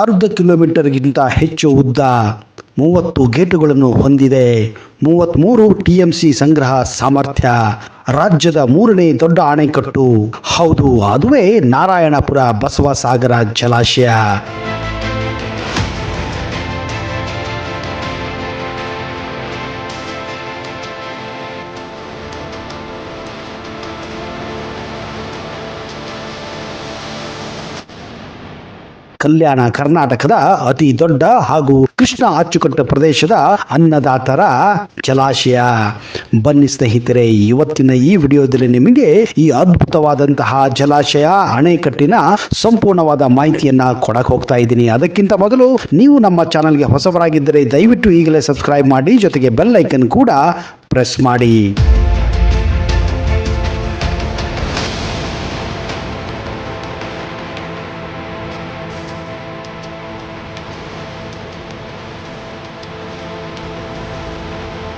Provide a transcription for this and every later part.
ಅರ್ಧ ಕಿಲೋಮೀಟರ್ಗಿಂತ ಹೆಚ್ಚು ಉದ್ದ ಮೂವತ್ತು ಗೇಟುಗಳನ್ನು ಹೊಂದಿದೆ. ಮೂವತ್ತ್ಮೂರು ಟಿ ಎಂ ಸಂಗ್ರಹ ಸಾಮರ್ಥ್ಯ. ರಾಜ್ಯದ ಮೂರನೇ ದೊಡ್ಡ ಅಣೆಕಟ್ಟು ಹೌದು, ಅದುವೇ ನಾರಾಯಣಪುರ ಬಸವಸಾಗರ ಜಲಾಶಯ. ಕಲ್ಯಾಣ ಕರ್ನಾಟಕದ ಅತಿ ದೊಡ್ಡ ಹಾಗೂ ಕೃಷ್ಣ ಅಚ್ಚುಕಟ್ಟು ಪ್ರದೇಶದ ಅನ್ನದಾತರ ಜಲಾಶಯ. ಬನ್ನಿ ಸ್ನೇಹಿತರೆ, ಇವತ್ತಿನ ಈ ವಿಡಿಯೋದಲ್ಲಿ ನಿಮಗೆ ಈ ಅದ್ಭುತವಾದಂತಹ ಜಲಾಶಯ, ಅಣೆಕಟ್ಟಿನ ಸಂಪೂರ್ಣವಾದ ಮಾಹಿತಿಯನ್ನ ಕೊಡಕ್ ಹೋಗ್ತಾ ಇದ್ದೀನಿ. ಅದಕ್ಕಿಂತ ಮೊದಲು ನೀವು ನಮ್ಮ ಚಾನಲ್ಗೆ ಹೊಸವರಾಗಿದ್ದರೆ ದಯವಿಟ್ಟು ಈಗಲೇ ಸಬ್ಸ್ಕ್ರೈಬ್ ಮಾಡಿ, ಜೊತೆಗೆ ಬೆಲ್ ಐಕನ್ ಕೂಡ ಪ್ರೆಸ್ ಮಾಡಿ.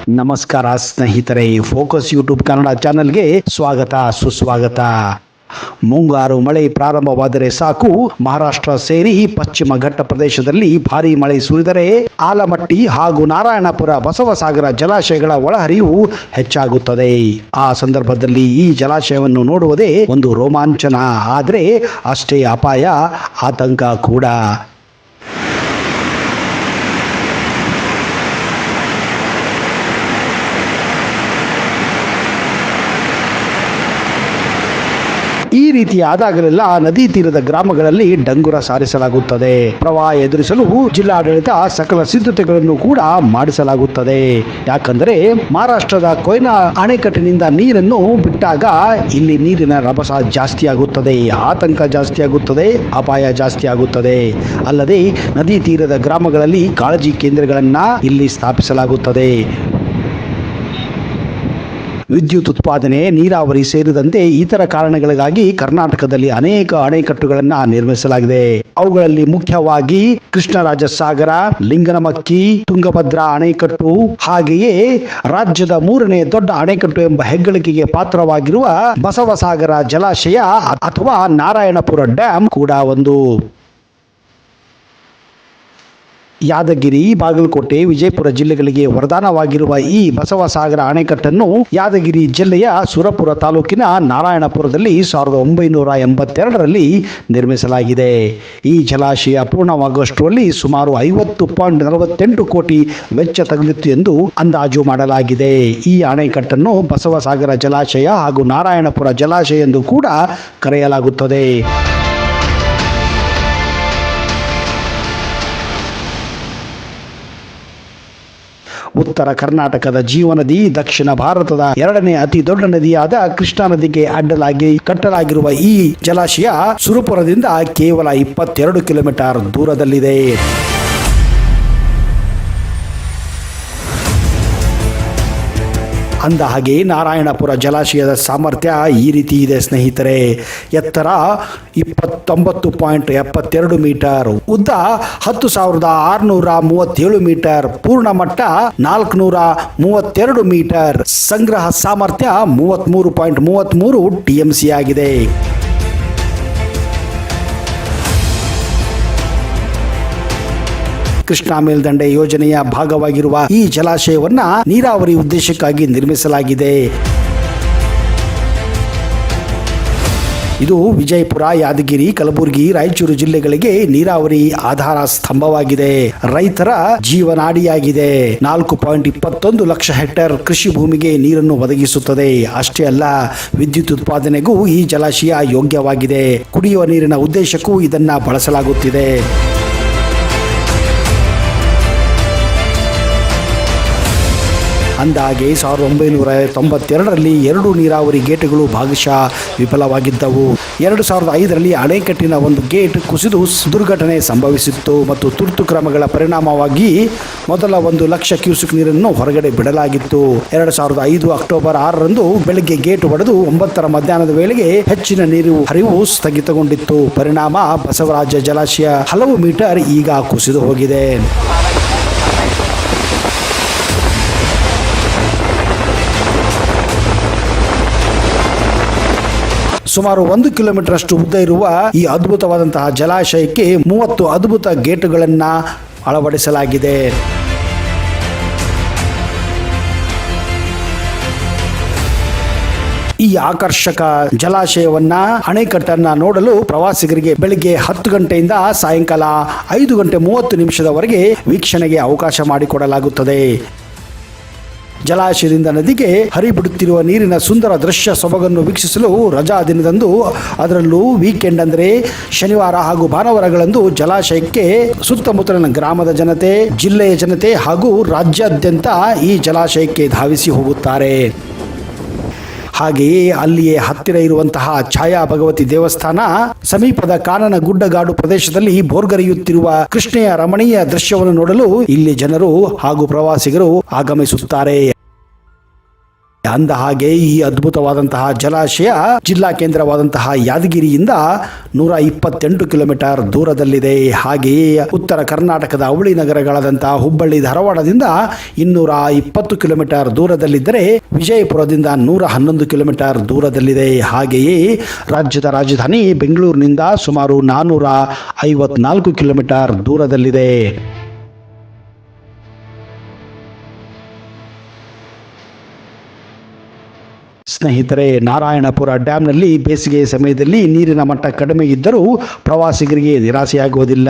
ನಮಸ್ಕಾರ ಸ್ನೇಹಿತರೆ ಫೋಕಸ್ ಯೂಟ್ಯೂಬ್ ಕನ್ನಡ ಚಾನೆಲ್ಗೆ ಸ್ವಾಗತ, ಸುಸ್ವಾಗತ. ಮುಂಗಾರು ಮಳೆ ಪ್ರಾರಂಭವಾದರೆ ಸಾಕು. ಮಹಾರಾಷ್ಟ್ರ ಸೇರಿ ಪಶ್ಚಿಮ ಘಟ್ಟ ಪ್ರದೇಶದಲ್ಲಿ ಭಾರಿ ಮಳೆ ಸುರಿದರೆ ಆಲಮಟ್ಟಿ ಹಾಗೂ ನಾರಾಯಣಪುರ, ಬಸವಸಾಗರ ಜಲಾಶಯಗಳ ಒಳಹರಿವು ಹೆಚ್ಚಾಗುತ್ತದೆ. ಆ ಸಂದರ್ಭದಲ್ಲಿ ಈ ಜಲಾಶಯವನ್ನು ನೋಡುವುದೇ ಒಂದು ರೋಮಾಂಚನ. ಆದರೆ ಅಷ್ಟೇ ಅಪಾಯ, ಆತಂಕ ಕೂಡ. ಈ ರೀತಿ ಆದಾಗಲೆಲ್ಲ ನದಿ ತೀರದ ಗ್ರಾಮಗಳಲ್ಲಿ ಡಂಗುರ ಸಾರಿಸಲಾಗುತ್ತದೆ. ಪ್ರವಾಹ ಎದುರಿಸಲು ಜಿಲ್ಲಾಡಳಿತ ಸಕಲ ಸಿದ್ಧತೆಗಳನ್ನು ಕೂಡ ಮಾಡಿಸಲಾಗುತ್ತದೆ. ಯಾಕಂದರೆ ಮಹಾರಾಷ್ಟ್ರದ ಕೊಯ್ನಾ ಅಣೆಕಟ್ಟಿನಿಂದ ನೀರನ್ನು ಬಿಟ್ಟಾಗ ಇಲ್ಲಿ ನೀರಿನ ರಭಸ ಜಾಸ್ತಿ ಆಗುತ್ತದೆ. ಆತಂಕ ಜಾಸ್ತಿ ಆಗುತ್ತದೆ. ಅಪಾಯ ಜಾಸ್ತಿ ಆಗುತ್ತದೆ. ಅಲ್ಲದೆ ನದಿ ತೀರದ ಗ್ರಾಮಗಳಲ್ಲಿ ಕಾಳಜಿ ಕೇಂದ್ರಗಳನ್ನ ಇಲ್ಲಿ ಸ್ಥಾಪಿಸಲಾಗುತ್ತದೆ. ವಿದ್ಯುತ್ ಉತ್ಪಾದನೆ, ನೀರಾವರಿ ಸೇರಿದಂತೆ ಇತರ ಕಾರಣಗಳಿಗಾಗಿ ಕರ್ನಾಟಕದಲ್ಲಿ ಅನೇಕ ಅಣೆಕಟ್ಟುಗಳನ್ನು ನಿರ್ಮಿಸಲಾಗಿದೆ. ಅವುಗಳಲ್ಲಿ ಮುಖ್ಯವಾಗಿ ಕೃಷ್ಣರಾಜ ಸಾಗರ ಲಿಂಗನಮಕ್ಕಿ, ತುಂಗಭದ್ರಾ ಅಣೆಕಟ್ಟು, ಹಾಗೆಯೇ ರಾಜ್ಯದ ಮೂರನೇ ದೊಡ್ಡ ಅಣೆಕಟ್ಟು ಎಂಬ ಹೆಗ್ಗಳಿಕೆಗೆ ಪಾತ್ರವಾಗಿರುವ ಬಸವಸಾಗರ ಜಲಾಶಯ ಅಥವಾ ನಾರಾಯಣಪುರ ಡ್ಯಾಂ ಕೂಡ ಒಂದು. ಯಾದಗಿರಿ, ಬಾಗಲಕೋಟೆ, ವಿಜಯಪುರ ಜಿಲ್ಲೆಗಳಿಗೆ ವರದಾನವಾಗಿರುವ ಈ ಬಸವಸಾಗರ ಅಣೆಕಟ್ಟನ್ನು ಯಾದಗಿರಿ ಜಿಲ್ಲೆಯ ಸುರಪುರ ತಾಲೂಕಿನ ನಾರಾಯಣಪುರದಲ್ಲಿ ಸಾವಿರದ ಒಂಬೈನೂರ ಎಂಬತ್ತೆರಡರಲ್ಲಿ ನಿರ್ಮಿಸಲಾಗಿದೆ. ಈ ಜಲಾಶಯ ಪೂರ್ಣವಾಗುವಷ್ಟರಲ್ಲಿ ಸುಮಾರು ಐವತ್ತು ಪಾಯಿಂಟ್ ನಲವತ್ತೆಂಟು ಕೋಟಿ ವೆಚ್ಚ ತಗುಲಿತ್ತು ಎಂದು ಅಂದಾಜು ಮಾಡಲಾಗಿದೆ. ಈ ಅಣೆಕಟ್ಟನ್ನು ಬಸವಸಾಗರ ಜಲಾಶಯ ಹಾಗೂ ನಾರಾಯಣಪುರ ಜಲಾಶಯ ಎಂದು ಕೂಡ ಕರೆಯಲಾಗುತ್ತದೆ. ಉತ್ತರ ಕರ್ನಾಟಕದ ಜೀವನದಿ ದಕ್ಷಿಣ ಭಾರತದ ಎರಡನೇ ಅತಿ ದೊಡ್ಡ ನದಿಯಾದ ಕೃಷ್ಣಾ ನದಿಗೆ ಅಡ್ಡಲಾಗಿ ಕಟ್ಟಲಾಗಿರುವ ಈ ಜಲಾಶಯ ಸುರಪುರದಿಂದ ಕೇವಲ ಇಪ್ಪತ್ತೆರಡು ಕಿಲೋಮೀಟರ್ ದೂರದಲ್ಲಿದೆ. ಅಂದ ಹಾಗೆ ನಾರಾಯಣಪುರ ಜಲಾಶಯದ ಸಾಮರ್ಥ್ಯ ಈ ರೀತಿ ಇದೆ, ಸ್ನೇಹಿತರೆ. ಎತ್ತರ ಇಪ್ಪತ್ತೊಂಬತ್ತು ಪಾಯಿಂಟ್ ಎಪ್ಪತ್ತೆರಡು ಮೀಟರ್, ಉದ್ದ ಹತ್ತು ಸಾವಿರದ ಆರುನೂರ ಮೂವತ್ತೇಳು ಮೀಟರ್, ಪೂರ್ಣ ಮಟ್ಟ ನಾಲ್ಕುನೂರ ಮೂವತ್ತೆರಡು ಮೀಟರ್. ಸಂಗ್ರಹ ಸಾಮರ್ಥ್ಯ ಮೂವತ್ತ್ಮೂರು ಪಾಯಿಂಟ್ ಮೂವತ್ತ್ಮೂರು ಟಿಎಂಸಿ ಆಗಿದೆ. ಕೃಷ್ಣಾ ಮೇಲ್ದಂಡೆ ಯೋಜನೆಯ ಭಾಗವಾಗಿರುವ ಈ ಜಲಾಶಯವನ್ನ ನೀರಾವರಿ ಉದ್ದೇಶಕ್ಕಾಗಿ ನಿರ್ಮಿಸಲಾಗಿದೆ. ಇದು ವಿಜಯಪುರ, ಯಾದಗಿರಿ, ಕಲಬುರಗಿ, ರಾಯಚೂರು ಜಿಲ್ಲೆಗಳಿಗೆ ನೀರಾವರಿ ಆಧಾರ ಸ್ತಂಭವಾಗಿದೆ. ರೈತರ ಜೀವನಾಡಿಯಾಗಿದೆ. ನಾಲ್ಕು ಪಾಯಿಂಟ್ ಇಪ್ಪತ್ತೊಂದು ಲಕ್ಷ ಹೆಕ್ಟೇರ್ ಕೃಷಿ ಭೂಮಿಗೆ ನೀರನ್ನು ಒದಗಿಸುತ್ತದೆ. ಅಷ್ಟೇ ಅಲ್ಲ, ವಿದ್ಯುತ್ ಉತ್ಪಾದನೆಗೂ ಈ ಜಲಾಶಯ ಯೋಗ್ಯವಾಗಿದೆ. ಕುಡಿಯುವ ನೀರಿನ ಉದ್ದೇಶಕ್ಕೂ ಇದನ್ನ ಬಳಸಲಾಗುತ್ತಿದೆ. ಅಂದಾಗೆ ಸಾವಿರದ ಒಂಬೈನೂರ ತೊಂಬತ್ತೆರಡರಲ್ಲಿ ಎರಡು ನೀರಾವರಿ ಗೇಟ್ಗಳು ಭಾಗಶಃ ವಿಫಲವಾಗಿದ್ದವು. ಎರಡು ಸಾವಿರದ ಐದರಲ್ಲಿ ಅಣೆಕಟ್ಟಿನ ಒಂದು ಗೇಟ್ ಕುಸಿದು ದುರ್ಘಟನೆ ಸಂಭವಿಸಿತ್ತು ಮತ್ತು ತುರ್ತು ಕ್ರಮಗಳ ಪರಿಣಾಮವಾಗಿ ಮೊದಲ ಒಂದು ಲಕ್ಷ ಕ್ಯೂಸಿಕ್ ನೀರನ್ನು ಹೊರಗಡೆ ಬಿಡಲಾಗಿತ್ತು. ಎರಡು ಸಾವಿರದ ಐದು ಅಕ್ಟೋಬರ್ ಆರರಂದು ಬೆಳಗ್ಗೆ ಗೇಟ್ ಒಡೆದು ಒಂಬತ್ತರ ಮಧ್ಯಾಹ್ನದ ವೇಳೆಗೆ ಹೆಚ್ಚಿನ ನೀರು ಹರಿವು ಸ್ಥಗಿತಗೊಂಡಿತ್ತು. ಪರಿಣಾಮ ಬಸವರಾಜ ಜಲಾಶಯ ಹಲವು ಮೀಟರ್ ಈಗ ಕುಸಿದು ಹೋಗಿದೆ. ಸುಮಾರು ಒಂದು ಕಿಲೋಮೀಟರ್ ಅಷ್ಟು ಉದ್ದ ಇರುವ ಈ ಅದ್ಭುತವಾದಂತಹ ಜಲಾಶಯಕ್ಕೆ ಮೂವತ್ತು ಅದ್ಭುತ ಗೇಟುಗಳನ್ನ ಅಳವಡಿಸಲಾಗಿದೆ. ಈ ಆಕರ್ಷಕ ಜಲಾಶಯವನ್ನ ಅಣೆಕಟ್ಟನ್ನ ನೋಡಲು ಪ್ರವಾಸಿಗರಿಗೆ ಬೆಳಿಗ್ಗೆ ಹತ್ತು ಗಂಟೆಯಿಂದ ಸಾಯಂಕಾಲ ಐದು ಗಂಟೆ ಮೂವತ್ತು ನಿಮಿಷದವರೆಗೆ ವೀಕ್ಷಣೆಗೆ ಅವಕಾಶ ಮಾಡಿಕೊಡಲಾಗುತ್ತದೆ. ಜಲಾಶಯದಿಂದ ನದಿಗೆ ಹರಿಬಿಡುತ್ತಿರುವ ನೀರಿನ ಸುಂದರ ದೃಶ್ಯ ಸೊಬಗನ್ನು ವೀಕ್ಷಿಸಲು ರಜಾ ದಿನದಂದು ಅದರಲ್ಲೂ ವೀಕೆಂಡ್ ಅಂದರೆ ಶನಿವಾರ ಹಾಗೂ ಭಾನುವಾರಗಳಂದು ಜಲಾಶಯಕ್ಕೆ ಸುತ್ತಮುತ್ತಲಿನ ಗ್ರಾಮದ ಜನತೆ, ಜಿಲ್ಲೆಯ ಜನತೆ ಹಾಗೂ ರಾಜ್ಯಾದ್ಯಂತ ಈ ಜಲಾಶಯಕ್ಕೆ ಧಾವಿಸಿ ಹೋಗುತ್ತಾರೆ. ಹಾಗೆಯೇ ಅಲ್ಲಿಯೇ ಹತ್ತಿರ ಇರುವಂತಹ ಛಾಯಾ ಭಗವತಿ ದೇವಸ್ಥಾನ ಸಮೀಪದ ಕಾನನ ಗುಡ್ಡಗಾಡು ಪ್ರದೇಶದಲ್ಲಿ ಬೋರ್ಗರೆಯುತ್ತಿರುವ ಕೃಷ್ಣೆಯ ರಮಣೀಯ ದೃಶ್ಯವನ್ನು ನೋಡಲು ಇಲ್ಲಿ ಜನರು ಹಾಗೂ ಪ್ರವಾಸಿಗರು ಆಗಮಿಸುತ್ತಾರೆ. ಅಂದ ಹಾಗೆ ಈ ಅದ್ಭುತವಾದಂತಹ ಜಲಾಶಯ ಜಿಲ್ಲಾ ಕೇಂದ್ರವಾದಂತಹ ಯಾದಗಿರಿಯಿಂದ ನೂರ ಇಪ್ಪತ್ತೆಂಟು ಕಿಲೋಮೀಟರ್ ದೂರದಲ್ಲಿದೆ. ಹಾಗೆಯೇ ಉತ್ತರ ಕರ್ನಾಟಕದ ಅವಳಿ ನಗರಗಳಾದಂತಹ ಹುಬ್ಬಳ್ಳಿ, ಧಾರವಾಡದಿಂದ ಇನ್ನೂರ ಇಪ್ಪತ್ತು ಕಿಲೋಮೀಟರ್ ದೂರದಲ್ಲಿದ್ದರೆ ವಿಜಯಪುರದಿಂದ ನೂರ ಹನ್ನೊಂದು ಕಿಲೋಮೀಟರ್ ದೂರದಲ್ಲಿದೆ. ಹಾಗೆಯೇ ರಾಜ್ಯದ ರಾಜಧಾನಿ ಬೆಂಗಳೂರಿನಿಂದ ಸುಮಾರು ನಾನ್ನೂರ ಐವತ್ನಾಲ್ಕು ಕಿಲೋಮೀಟರ್ ದೂರದಲ್ಲಿದೆ. ಸ್ನೇಹಿತರೆ, ನಾರಾಯಣಪುರ ಡ್ಯಾಂನಲ್ಲಿ ಬೇಸಿಗೆ ಸಮಯದಲ್ಲಿ ನೀರಿನ ಮಟ್ಟ ಕಡಿಮೆ ಇದ್ದರೂ ಪ್ರವಾಸಿಗರಿಗೆ ನಿರಾಸೆಯಾಗುವುದಿಲ್ಲ.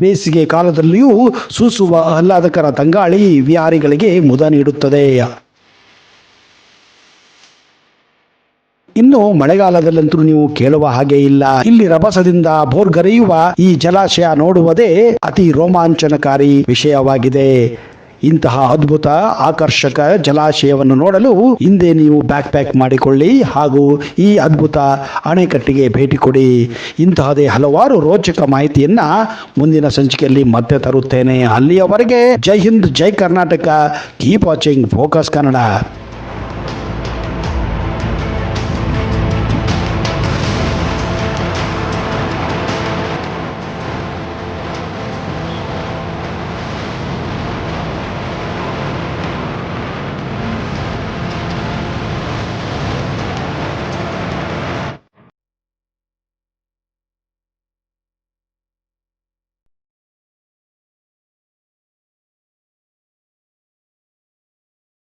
ಬೇಸಿಗೆ ಕಾಲದಲ್ಲಿಯೂ ಸೂಸುವ ಆಹ್ಲಾದಕರ ತಂಗಾಳಿ ವಿಹಾರಿಗಳಿಗೆ ಮುದ ನೀಡುತ್ತದೆ. ಇನ್ನು ಮಳೆಗಾಲದಲ್ಲಂತೂ ನೀವು ಕೇಳುವ ಹಾಗೆ ಇಲ್ಲ. ಇಲ್ಲಿ ರಭಸದಿಂದ ಬೋರ್ಗರೆಯುವ ಈ ಜಲಾಶಯ ನೋಡುವುದೇ ಅತಿ ರೋಮಾಂಚನಕಾರಿ ವಿಷಯವಾಗಿದೆ. ಇಂತಹ ಅದ್ಭುತ ಆಕರ್ಷಕ ಜಲಾಶಯವನ್ನು ನೋಡಲು ಹಿಂದೆ ನೀವು ಬ್ಯಾಕ್ ಪ್ಯಾಕ್ ಮಾಡಿಕೊಳ್ಳಿ ಹಾಗೂ ಈ ಅದ್ಭುತ ಅಣೆಕಟ್ಟಿಗೆ ಭೇಟಿ ಕೊಡಿ. ಇಂತಹದೇ ಹಲವಾರು ರೋಚಕ ಮಾಹಿತಿಯನ್ನ ಮುಂದಿನ ಸಂಚಿಕೆಯಲ್ಲಿ ಮತ್ತೆ ತರುತ್ತೇನೆ. ಅಲ್ಲಿಯವರೆಗೆ Jai Hind, Jai Karnataka. Keep watching, focus Kannada.